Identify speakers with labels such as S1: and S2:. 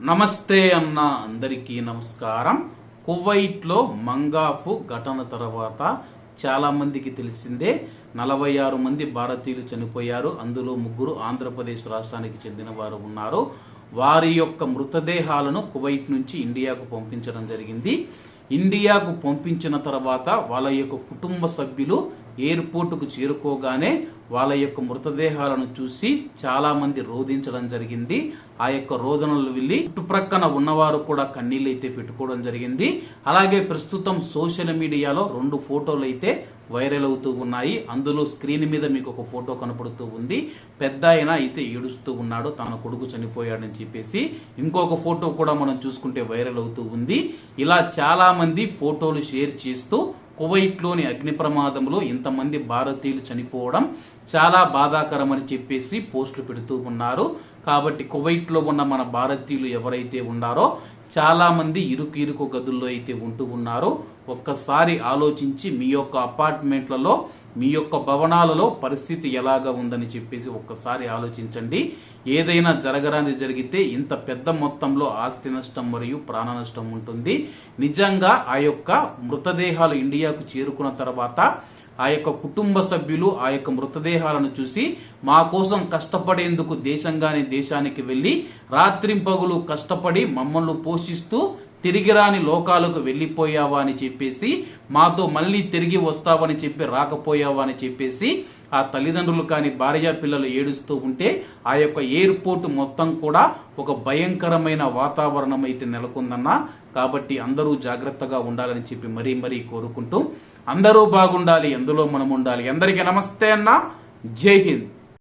S1: నమస్తే అన్న అందరికీ నమస్కారం. కువైట్లో మంగాఫు ఘటన తర్వాత చాలా మందికి తెలిసిందే. నలభై ఆరు మంది భారతీయులు చనిపోయారు. అందులో ముగ్గురు ఆంధ్రప్రదేశ్ రాష్ట్రానికి చెందిన వారు ఉన్నారు. వారి యొక్క మృతదేహాలను కువైట్ నుంచి ఇండియాకు పంపించడం జరిగింది. ఇండియాకు పంపించిన తర్వాత వాళ్ళ యొక్క కుటుంబ సభ్యులు ఎయిర్పోర్టుకు చేరుకోగానే వాళ్ళ యొక్క మృతదేహాలను చూసి చాలా మంది రోధించడం జరిగింది. ఆ యొక్క రోదనలు వెళ్ళి చుట్టుప్రక్కన ఉన్నవారు కూడా కన్నీళ్ళు అయితే పెట్టుకోవడం జరిగింది. అలాగే ప్రస్తుతం సోషల్ మీడియాలో రెండు ఫోటోలు అయితే వైరల్ అవుతూ ఉన్నాయి. అందులో స్క్రీన్ మీద మీకు ఒక ఫోటో కనపడుతూ ఉంది. పెద్ద ఆయన అయితే ఏడుస్తూ ఉన్నాడు. తన కొడుకు చనిపోయాడని చెప్పేసి ఇంకొక ఫోటో కూడా మనం చూసుకుంటే వైరల్ అవుతూ ఉంది. ఇలా చాలా మంది ఫోటోలు షేర్ చేస్తూ కువైట్లోని అగ్ని ప్రమాదంలో ఇంతమంది భారతీయులు చనిపోవడం చాలా బాధాకరమని చెప్పేసి పోస్టులు పెడుతూ ఉన్నారు. కాబట్టి కువైట్లో ఉన్న మన భారతీయులు ఎవరైతే ఉన్నారో చాలామంది ఇరుకు ఇరుకు గదుల్లో అయితే ఉంటూ ఉన్నారో. ఒక్కసారి ఆలోచించి మీ యొక్క అపార్ట్మెంట్లలో మీ యొక్క భవనాలలో పరిస్థితి ఎలాగా ఉందని చెప్పేసి ఒక్కసారి ఆలోచించండి. ఏదైనా జరగరాని జరిగితే ఇంత పెద్ద మొత్తంలో ఆస్తి నష్టం మరియు ప్రాణ నష్టం ఉంటుంది. నిజంగా ఆ యొక్క మృతదేహాలు ఇండియాకు చేరుకున్న తర్వాత ఆ యొక్క కుటుంబ సభ్యులు ఆ యొక్క మృతదేహాలను చూసి మా కోసం కష్టపడేందుకు దేశంగానే దేశానికి వెళ్ళి రాత్రింపగులు కష్టపడి మమ్మల్ని పోషిస్తూ తిరిగి రాని లోకాలకు వెళ్ళిపోయావా అని చెప్పేసి మాతో మళ్ళీ తిరిగి వస్తావని చెప్పి రాకపోయావా అని చెప్పేసి ఆ తల్లిదండ్రులు కానీ భార్య పిల్లలు ఏడుస్తూ ఉంటే ఆ యొక్క ఎయిర్పోర్ట్ మొత్తం కూడా ఒక భయంకరమైన వాతావరణం అయితే నెలకొందన్న కాబట్టి అందరూ జాగ్రత్తగా ఉండాలని చెప్పి మరీ మరీ కోరుకుంటూ అందరూ బాగుండాలి ఎందులో మనం ఉండాలి. అందరికీ నమస్తే అన్న. జై హింద్.